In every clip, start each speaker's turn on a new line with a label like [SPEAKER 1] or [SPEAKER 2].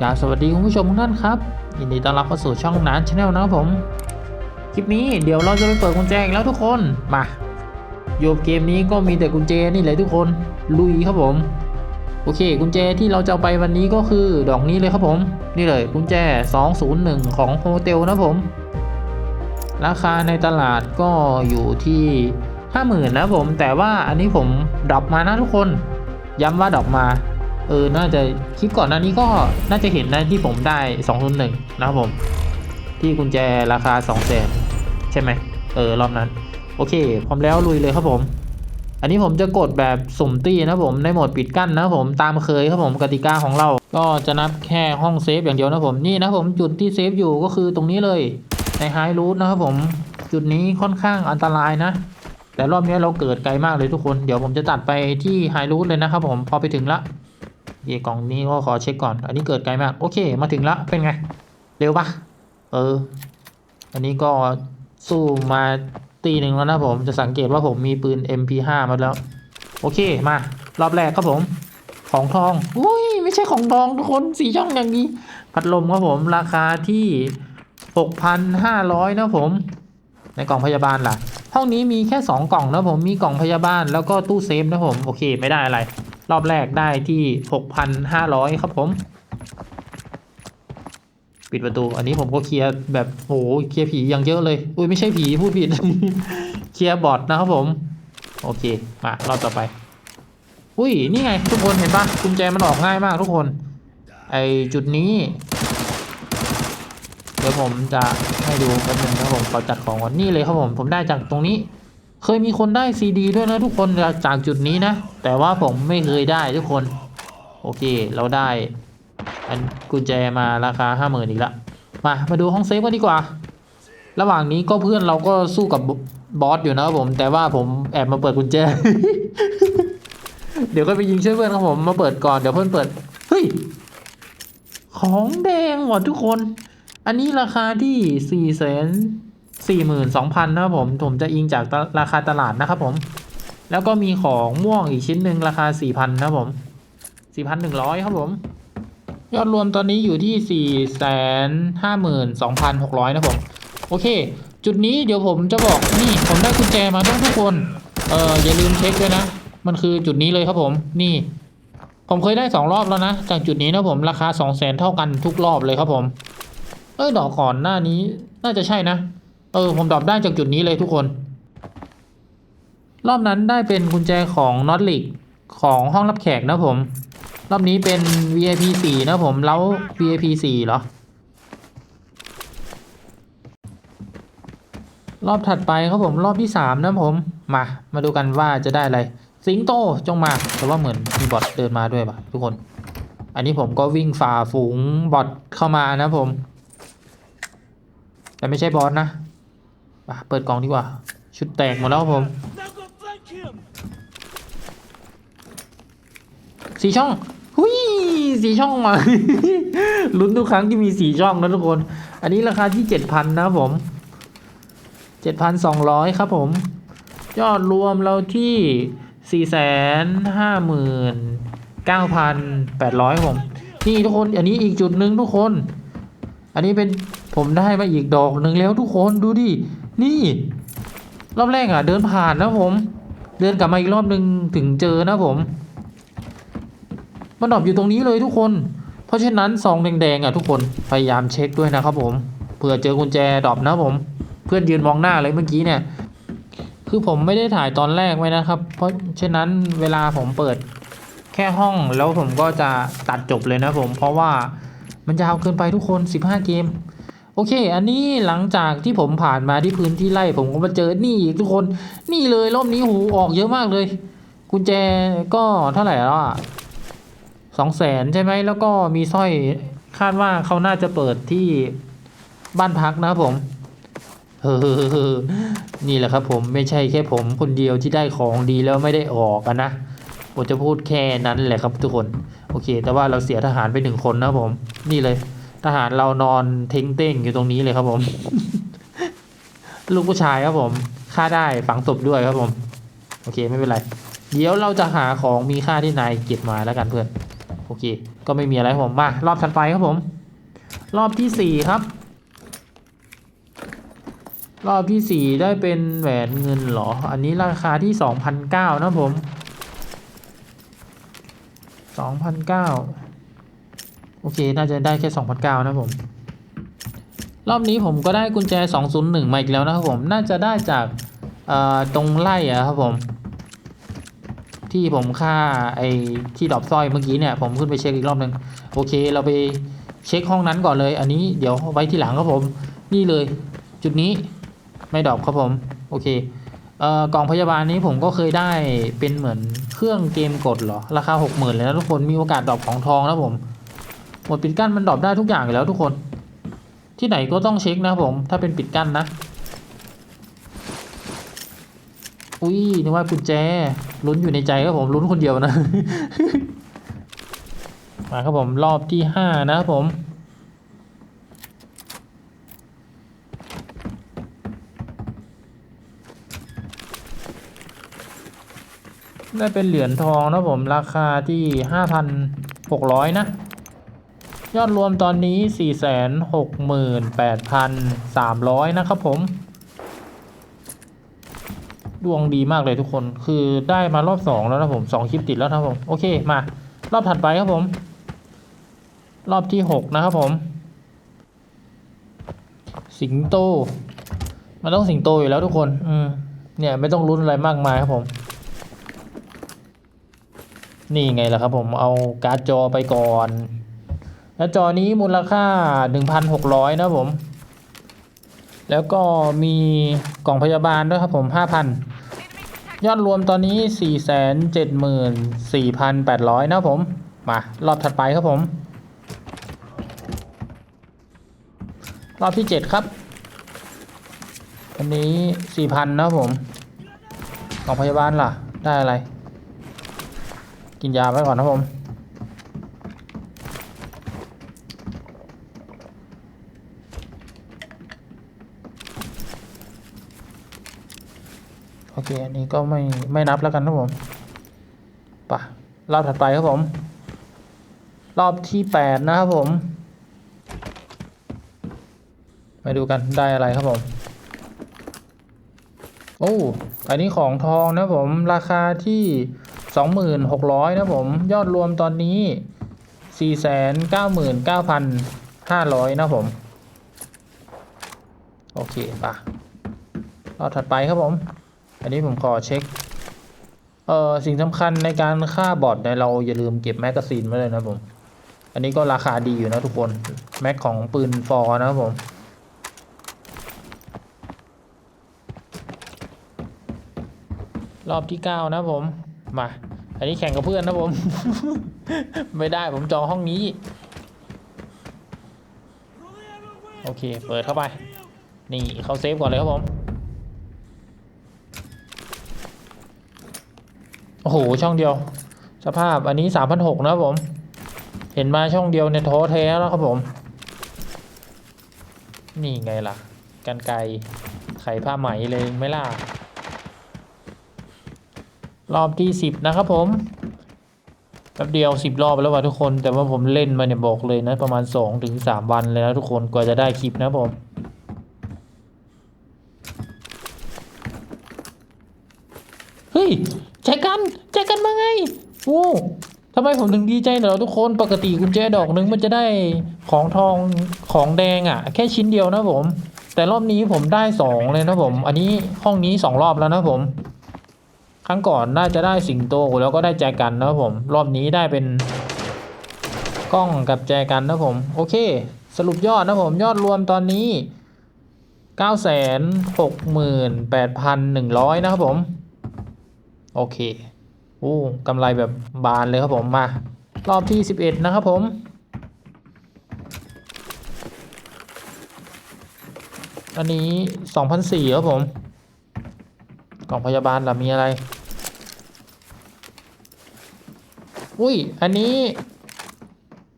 [SPEAKER 1] กราบสวัสดีคุณผู้ชมทุกท่านครับยินดีต้อนรับเข้าสู่ช่องนานชาแนลนะครับผม คลิปนี้เดี๋ยวเราจะไปเปิดกุญแจอีกแล้วทุกคนมาโยบเกมนี้ก็มีแต่กุญแจนี่แหละทุกคนลุยครับผม โอเค กุญแจที่เราจะไปวันนี้ก็คือดอกนี้เลยครับผม นี่เลยกุญแจ 201 ของโฮเทลนะผม ราคาในตลาดก็อยู่ที่50,000นะผม แต่ว่าอันนี้ผมดรอปมานะทุกคน ย้ำว่าดรอปมา เออ น่าจะคลิปก่อนหน้านี้ก็น่าจะเห็นนะที่ผมได้201นะครับผม ที่กุญแจราคา200,000ใช่ไหมเออ รอบนั้น โอเค พร้อมแล้วลุยเลยครับผม อันนี้ผมจะกดแบบสุ่มตี้นะครับผมในโหมดปิดกั้นนะครับผมตามเคยครับผมกติกาของเรา ก็จะนับแค่ห้องเซฟอย่างเดียวนะครับผมนี่นะครับผมจุดที่เซฟอยู่ก็คือตรงนี้เลยในไฮรูทนะครับผมจุดนี้ค่อนข้างอันตรายนะแต่รอบนี้เราเกิดไกลมากเลยทุกคน เดี๋ยวผมจะตัดไปที่ไฮรูทเลยนะครับผม พอไปถึงละ เย่กล่องนี้ก็ขอเช็คก่อน อันนี้เกิดไกลมาก โอเค มาถึงละเป็นไง เร็วปะเออ อันนี้ก็สู้มาตีหนึ่งแล้วนะผมจะสังเกตว่าผมมีปืน MP5 มาแล้ว โอเคมารอบแรกครับผม ของทองอุ้ยไม่ใช่ของทองทุกคนสีช่องอย่างนี้ พัดลมครับผมราคาที่ 6,500 นะผม ในกล่องพยาบาลล่ะห้องนี้มีแค่ 2 กล่องนะผมมีกล่องพยาบาลแล้วก็ตู้เซฟนะผม โอเคไม่ได้อะไร รอบแรกได้ที่ 6,500 ครับผม ปิดประตู อันนี้ผมก็เคลียร์แบบโหเคลียร์ผีอย่างเยอะเลย อุ้ยไม่ใช่ผีพูดผิด เคลียร์บอทนะครับผม โอเค มารอบต่อไป อุ้ยนี่ไง ทุกคนเห็นปะกุญแจมันออกง่ายมากทุกคน ไอจุดนี้ เดี๋ยวผมจะให้ดูแป๊บนึงครับผมขอจัดของก่อนนี่เลยครับผม ผมได้จากตรงนี้ เคยมีคนได้ซีดีด้วยนะทุกคนจากจุดนี้นะ แต่ว่าผมไม่เคยได้ทุกคน โอเค เราได้ อันกุญแจมาราคาห้าหมื่นอีกละมา มาดูห้องเซฟกันดีกว่า ระหว่างนี้ก็เพื่อนเราก็สู้กับบอสอยู่นะครับผม แต่ว่าผมแอบมาเปิดกุญแจ เดี๋ยวก็ไปยิงช่วยเพื่อนครับผม มาเปิดก่อน เดี๋ยวเพื่อนเปิด เฮ้ย ของแดงว่ะทุกคน อันนี้ราคาที่สี่แสน สี่หมื่นสองพันนะครับผมผมจะอิงจากราคาตลาดนะครับผม แล้วก็มีของม่วงอีกชิ้นหนึ่งราคาสี่พันนะครับผมสี่พันหนึ่งร้อยครับผม ยอดรวมตอนนี้อยู่ที่สี่แสนห้าหมื่นสองพันหกร้อยนะผม โอเค จุดนี้เดี๋ยวผมจะบอกนี่ผมได้กุญแจมาต้องทุกคน เอออย่าลืมเช็คด้วยนะ มันคือจุดนี้เลยครับผม นี่ ผมเคยได้สองรอบแล้วนะ จากจุดนี้นะผมราคาสองแสนเท่ากันทุกรอบเลยครับผม เออดอกก่อนหน้านี้น่าจะใช่นะ เออผมดรอปได้จากจุดนี้เลยทุกคน รอบนั้นได้เป็นกุญแจของน็อตลิกของห้องรับแขกนะผม รอบนี้เป็น VIP 4นะผมแล้ว VIP 4เหรอ รอบถัดไปครับผมรอบที่ 3 นะผม มา มาดูกันว่าจะได้อะไร สิงโตจงมาแต่ว่าเหมือนมีบอทเดินมาด้วยป่ะทุกคน อันนี้ผมก็วิ่งฝ่าฝูงบอทเข้ามานะผม แต่ไม่ใช่บอสนะ มาเปิดกล่องดีกว่า ชุดแตกหมดแล้วผมสีช่องหุยสีช่องมา ลุ้นทุกครั้งที่มีสีช่องนะทุกคน อันนี้ราคาที่เจ็ดพันนะครับผมเจ็ดพันสองร้อยครับผม ยอดรวมเราที่สี่แสนห้าหมื่นเก้าพันแปดร้อยผม นี่ทุกคนอันนี้อีกจุดหนึ่งทุกคน อันนี้เป็นผมได้มาอีกดอกหนึ่งแล้วทุกคนดูดิ นี่ รอบแรกอะ เดินผ่านนะผม เดินกลับมาอีกรอบหนึ่งถึงเจอนะผม มันดรอปอยู่ตรงนี้เลยทุกคน เพราะฉะนั้นซองแดงๆอะทุกคนพยายามเช็คด้วยนะครับผมเผื่อเจอกุญแจดรอปนะผม เพื่อนยืนมองหน้าเลยเมื่อกี้เนี่ย คือผมไม่ได้ถ่ายตอนแรกไว้นะครับ เพราะฉะนั้นเวลาผมเปิดแค่ห้องแล้วผมก็จะตัดจบเลยนะผม เพราะว่ามันยาวเกินไปทุกคน 15 เกม โอเค อันนี้หลังจากที่ผมผ่านมาที่พื้นที่ไล่ผมก็มาเจอนี่อีกทุกคน นี่เลยรอบนี้หูออกเยอะมากเลย กุญแจก็เท่าไหร่แล้วอะสองแสนใช่ไหมแล้วก็มีสร้อยคาดว่าเขาน่าจะเปิดที่บ้านพักนะผมเฮ้อนี่แหละครับผมไม่ใช่แค่ผมคนเดียวที่ได้ของดีแล้วไม่ได้ออกนะผมจะพูดแค่นั้นแหละครับทุกคน โอเค แต่ว่าเราเสียทหารไปหนึ่งคนนะผม นี่เลย ทหารเรานอนเท้งเต้งอยู่ตรงนี้เลยครับผม ลูกผู้ชายครับผมฆ่าได้ฝังศพด้วยครับผม โอเคไม่เป็นไร เดี๋ยวเราจะหาของมีค่าที่นายเก็บมาแล้วกันเพื่อน โอเค ก็ไม่มีอะไรผมมารอบถัดไปครับผม รอบที่สี่ครับ รอบที่สี่ได้เป็นแหวนเงินเหรอ อันนี้ราคาที่สองพันเก้านะผมสองพันเก้า โอเค น่าจะได้แค่สองพันเก้านะผม รอบนี้ผมก็ได้กุญแจ201มาอีกแล้วนะครับผม น่าจะได้จากตรงไล่อะครับผม ที่ผมฆ่าไอ้ที่ดอปสร้อยเมื่อกี้เนี่ย ผมขึ้นไปเช็คอีกรอบหนึ่งโอเค เราไปเช็คห้องนั้นก่อนเลย อันนี้เดี๋ยวไว้ที่หลังครับผม นี่เลย จุดนี้ไม่ดอปครับผม โอเคเออกล่องพยาบาลนี้ผมก็เคยได้เป็นเหมือนเครื่องเกมกดเหรอ ราคา 60,000 เลยนะทุกคนมีโอกาสดรอปของทองนะผม หมดปิดกั้นมันดรอปได้ทุกอย่างอยู่แล้วทุกคน ที่ไหนก็ต้องเช็คนะครับผม ถ้าเป็นปิดกั้นนะ อุ้ยนึกว่ากุญแจลุ้นอยู่ในใจครับผมลุ้นคนเดียวนะ มาครับผมรอบที่ห้านะครับผมได้เป็นเหรียญทองนะผมราคาที่ห้าพันหกร้อยนะ ยอดรวมตอนนี้ 468,300 นะครับผม ดวงดีมากเลยทุกคน คือได้มารอบสองแล้วนะผมสองคลิปติดแล้วนะครับผม โอเค มา รอบถัดไปครับผม รอบที่หกนะครับผม สิงโต มันต้องสิงโตอยู่แล้วทุกคน อืม เนี่ยไม่ต้องลุ้นอะไรมากมายครับผม นี่ไงล่ะครับผม เอาการ์ดจอไปก่อน แล้วจอนี้มูลค่า 1,600 นะผม แล้วก็มีกล่องพยาบาลด้วยครับผม 5,000 ยอดรวมตอนนี้ 474,800 นะผม มา รอบถัดไปครับผม รอบที่ 7 ครับอันนี้ 4,000 นะผม กล่องพยาบาลล่ะ ได้อะไร กินยาไว้ก่อนนะผม เค อันนี้ก็ไม่ไม่นับแล้วกันนะผมปะรอบถัดไปครับผม รอบที่แปดนะครับผม มาดูกันได้อะไรครับผม โอ้ อันนี้ของทองนะผม ราคาที่สองหมื่นหกร้อยนะผม ยอดรวมตอนนี้สี่แสนเก้าหมื่นเก้าพันห้าร้อยนะผม โอเคปะรอบถัดไปครับผม อันนี้ผมขอเช็ค เอ่อสิ่งสำคัญในการฆ่าบอทเนี่ยเราอย่าลืมเก็บแมกกาซีนไว้เลยนะผม อันนี้ก็ราคาดีอยู่นะทุกคน แม็กของปืนฟอร์นะครับผมรอบที่เก้านะผม มา อันนี้แข่งกับเพื่อนนะผม ไม่ได้ผมจองห้องนี้ โอเค เปิดเข้าไป นี่ เข้าเซฟก่อนเลยครับผม โอ้โห ช่องเดียว สภาพอันนี้สามพันหกนะครับผม เห็นมาช่องเดียวเนี่ยท้อแท้แล้วครับผม นี่ไงล่ะ กันไกไขผ้าไหมเลยไม่ล่ะ รอบที่สิบนะครับผมแป๊บเดียวสิบรอบแล้วว่ะทุกคน แต่ว่าผมเล่นมาเนี่ยบอกเลยนะ ประมาณสองถึงสามวันเลยนะทุกคนกว่าจะได้คลิปนะผมเฮ้ย แจกันแจกันมาไงโอ้ทำไมผมถึงดีใจเหรอทุกคนปกติกุญแจดอกหนึงมันจะได้ของทองของแดงอะ่ะ แค่ชิ้นเดียวนะผม แต่รอบนี้ผมได้สองเลยนะผม อันนี้ห้องนี้สองรอบแล้วนะผม ครั้งก่อนน่าจะได้สิงโตแล้วก็ได้แจกันนะผม รอบนี้ได้เป็นกล้องกับแจกันนะผม โอเค สรุปยอดนะผม ยอดรวมตอนนี้เก้าแสนหกหมื่นแปดพันหนึ่งร้อยนะครับผม โอเคโอ้กำไรแบบบานเลยครับผมมา รอบที่สิบเอ็ดนะครับผมอันนี้สองพันสี่ครับผม กล่องพยาบาลล่ะมีอะไร อุ้ย อันนี้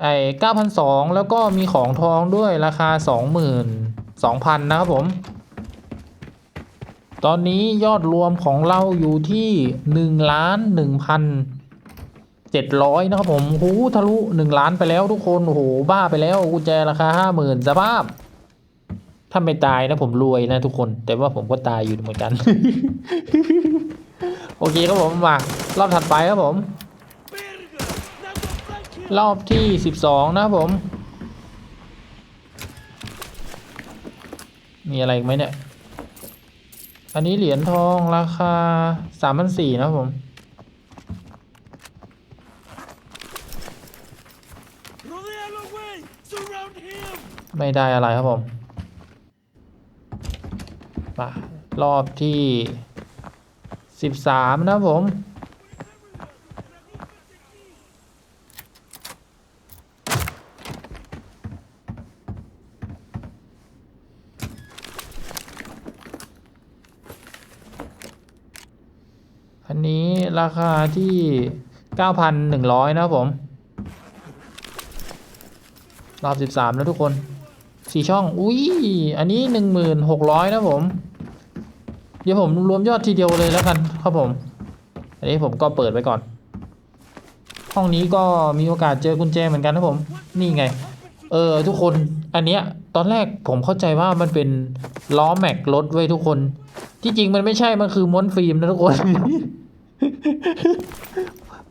[SPEAKER 1] ไอ้เก้าพันสองแล้วก็มีของทองด้วยราคาสองหมื่นสองพันนะครับผม ตอนนี้ยอดรวมของเราอยู่ที่หนึ่งล้านหนึ่งพัน700นะครับผมโอ้ทะลุ1ล้านไปแล้วทุกคนโอ้โหบ้าไปแล้วกุญแจราคา50,000สภาพ ถ้าไม่ตายนะผมรวยนะทุกคน แต่ว่าผมก็ตายอยู่เหมือนกัน โอเคครับผมมารอบถัดไปครับผม รอบที่12นะครับผม มีอะไรอีกไหมเนี่ย อันนี้เหรียญทองราคาสามพันสี่
[SPEAKER 2] นะผม
[SPEAKER 1] ไม่ได้อะไรครับผมมารอบที่สิบสามนะผม อันนี้ ราคาที่ 9,100 นะครับผม รอบ 13 แล้วทุกคนสี่ช่อง อุ้ย อันนี้ 1600 นะผม เดี๋ยวผมรวมยอดทีเดียวเลยแล้วกันครับผม อันนี้ผมก็เปิดไว้ก่อน ห้องนี้ก็มีโอกาสเจอกุญแจเหมือนกันนะผม นี่ไง เออ ทุกคน อันเนี้ย ตอนแรกผมเข้าใจว่ามันเป็นล้อแม็กรถไว้ทุกคน ที่จริงมันไม่ใช่ มันคือม้วนฟิล์มนะทุกคน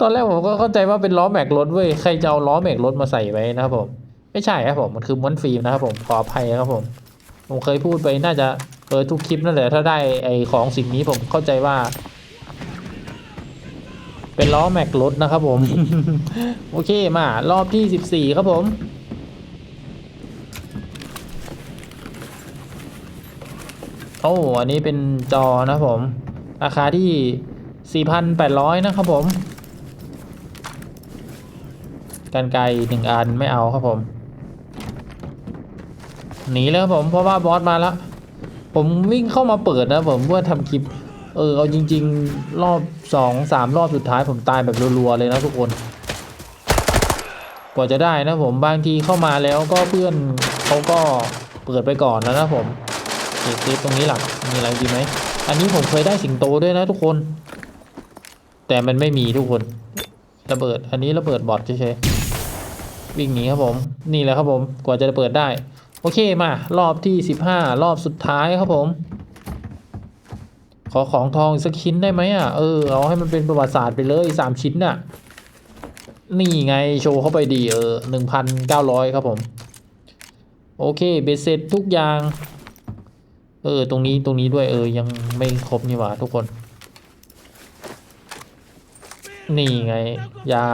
[SPEAKER 1] ตอนแรกผมก็เข้าใจว่าเป็นล้อแม็กรถเว้ยใครจะเอาล้อแม็กรถมาใส่ไว้นะครับผม ไม่ใช่ครับผมมันคือม้วนฟิล์มนะครับผมขออภัยครับผม ผมเคยพูดไปน่าจะเออทุกคลิปนั่นแหละถ้าได้ไอของสิ่งนี้ผมเข้าใจว่า เป็นล้อแม็กรถนะครับผม โอเคมารอบที่14ครับผมโอ้อันนี้เป็นจอนะครับผม ราคาที่ 4,800 นะครับผม กันไกลหนึ่งอันไม่เอาครับผม หนีเลยครับผมเพราะว่าบอสมาแล้ว ผมวิ่งเข้ามาเปิดนะผมเพื่อทำคลิป เออเอาจริง ๆ รอบสองสามรอบสุดท้ายผมตายแบบรัวๆเลยนะทุกคน กว่าจะได้นะผมบางทีเข้ามาแล้วก็เพื่อนเขาก็เปิดไปก่อนแล้วนะผมเก็บเซฟตรงนี้หลักมีอะไรดีไหมอันนี้ผมเคยได้สิงโตด้วยนะทุกคน แต่มันไม่มีทุกคนระเบิด อันนี้ระเบิดบอทเฉยๆวิ่งหนีครับผม นี่แหละครับผมกว่าจะเปิดได้ โอเคมารอบที่สิบห้ารอบสุดท้ายครับผม ขอของทองสักชิ้นได้ไหมอะเออเอาให้มันเป็นประวัติศาสตร์ไปเลยสามชิ้นน่ะ นี่ไงโชว์เข้าไปดีเออหนึ่งพันเก้าร้อยครับผม โอเคเบสเสร็จทุกอย่าง เออ ตรงนี้ตรงนี้ด้วยเออ ยังไม่ครบนี่หว่าทุกคน นี่ไง ยา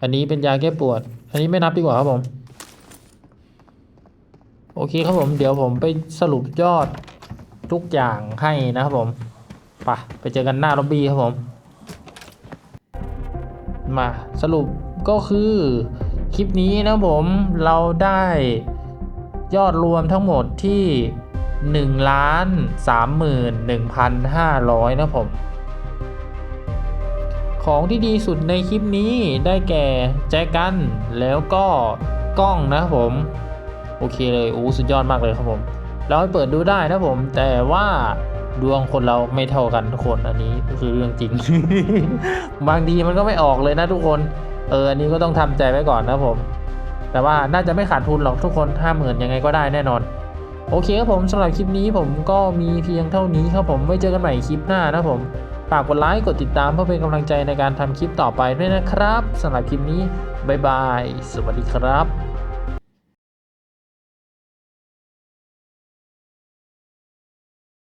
[SPEAKER 1] อันนี้เป็นยาแก้ปวด อันนี้ไม่นับดีกว่าครับผม โอเคครับผม เดี๋ยวผมไปสรุปยอดทุกอย่างให้นะครับผมไปไปเจอกันหน้าล็อบบี้ครับผม มาสรุปก็คือคลิปนี้นะผมเราได้ยอดรวมทั้งหมดที่1ล้าน31,500 นะครับผม ของที่ดีสุดในคลิปนี้ได้แก่แจกันแล้วก็กล้องนะครับผม โอเคเลยโอ้สุดยอดมากเลยครับผม เราไปเปิดดูได้นะผม แต่ว่าดวงคนเราไม่เท่ากันทุกคนอันนี้คือเรื่องจริง บางทีมันก็ไม่ออกเลยนะทุกคน เอออันนี้ก็ต้องทำใจไว้ก่อนนะผม แต่ว่าน่าจะไม่ขาดทุนหรอกทุกคนห้าหมื่นยังไงก็ได้แน่นอน โอเคครับผมสำหรับคลิปนี้ผมก็มีเพียงเท่านี้ครับผมไว้เจอกันใหม่คลิปหน้านะผม ฝากกดไลค์กดติดตามเพื่อเป็นกำลังใจในการทำคลิปต่อไปด้วยนะครับสำหรับคลิปนี้บ๊ายบาย สวัสดีครับ